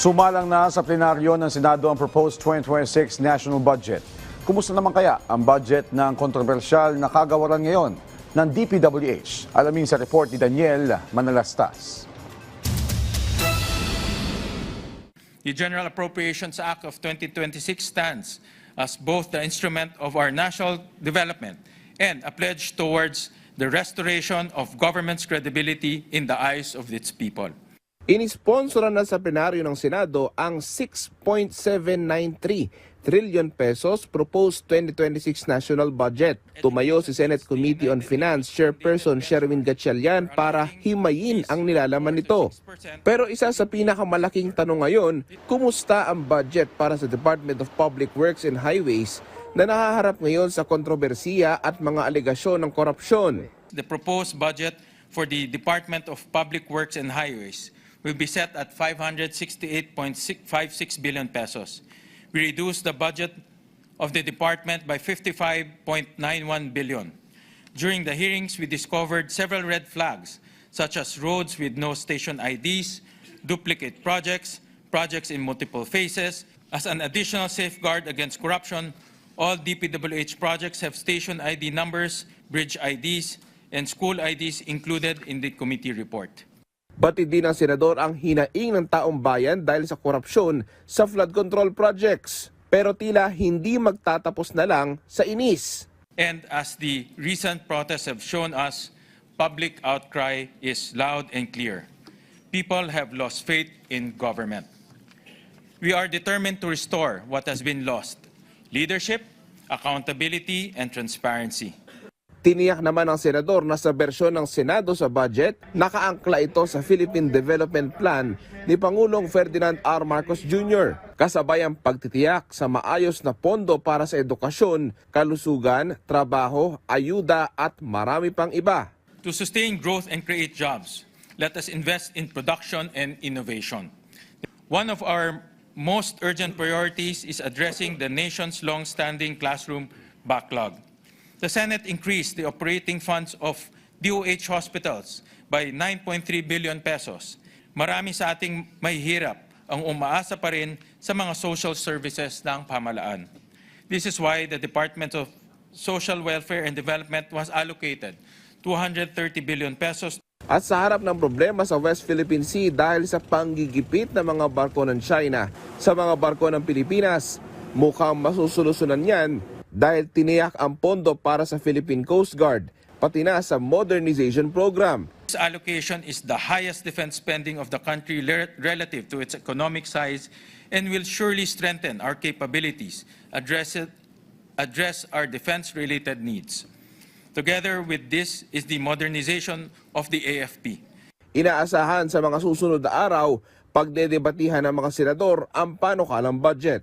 Sumalang na sa plenaryo ng Senado ang proposed 2026 national budget. Kumusta naman kaya ang budget ng kontrobersyal na kagawaran ngayon ng DPWH? Alamin sa report ni Daniel Manalastas. The General Appropriations Act of 2026 stands as both the instrument of our national development and a pledge towards the restoration of government's credibility in the eyes of its people. Inisponsoran na sa plenaryo ng Senado ang 6.793 trillion pesos proposed 2026 national budget. Tumayo si Senate Committee on Finance Chairperson Sherwin Gatchalian para himayin ang nilalaman nito. Pero isa sa pinakamalaking tanong ngayon, kumusta ang budget para sa Department of Public Works and Highways na nahaharap ngayon sa kontrobersiya at mga alegasyon ng korupsyon? The proposed budget for the Department of Public Works and Highways will be set at 568.56 billion pesos. We reduced the budget of the department by 55.91 billion. During the hearings, we discovered several red flags, such as roads with no station IDs, duplicate projects, projects in multiple phases. As an additional safeguard against corruption, all DPWH projects have station ID numbers, bridge IDs, and school IDs included in the committee report. Batid din ng senador ang hinaing ng taong bayan dahil sa korupsyon sa flood control projects. Pero tila hindi magtatapos na lang sa inis. And as the recent protests have shown us, public outcry is loud and clear. People have lost faith in government. We are determined to restore what has been lost leadership, accountability, and transparency. Tiniyak naman ng senador na sa bersyon ng Senado sa budget, nakaangkla ito sa Philippine Development Plan ni Pangulong Ferdinand R. Marcos Jr. Kasabay ang pagtitiyak sa maayos na pondo para sa edukasyon, kalusugan, trabaho, ayuda at marami pang iba. To sustain growth and create jobs, let us invest in production and innovation. One of our most urgent priorities is addressing the nation's long-standing classroom backlog. The Senate increased the operating funds of DOH hospitals by 9.3 billion pesos. Marami sa ating may ang umaasa pa rin sa mga social services ng pamalaan. This is why the Department of Social Welfare and Development was allocated 230 billion pesos At sa harap ng problema sa West Philippine Sea dahil sa panggigipit ng mga barko ng China sa mga barko ng Pilipinas, mukhang masusulusunan yan dahil tiniyak ang pondo para sa Philippine Coast Guard, pati na sa modernization program. This allocation is the highest defense spending of the country relative to its economic size and will surely strengthen our capabilities, address, it, address our defense-related needs. Together with this is the modernization of the AFP. Inaasahan sa mga susunod na araw, pagdedebatihan ng mga senador ang panukalang budget.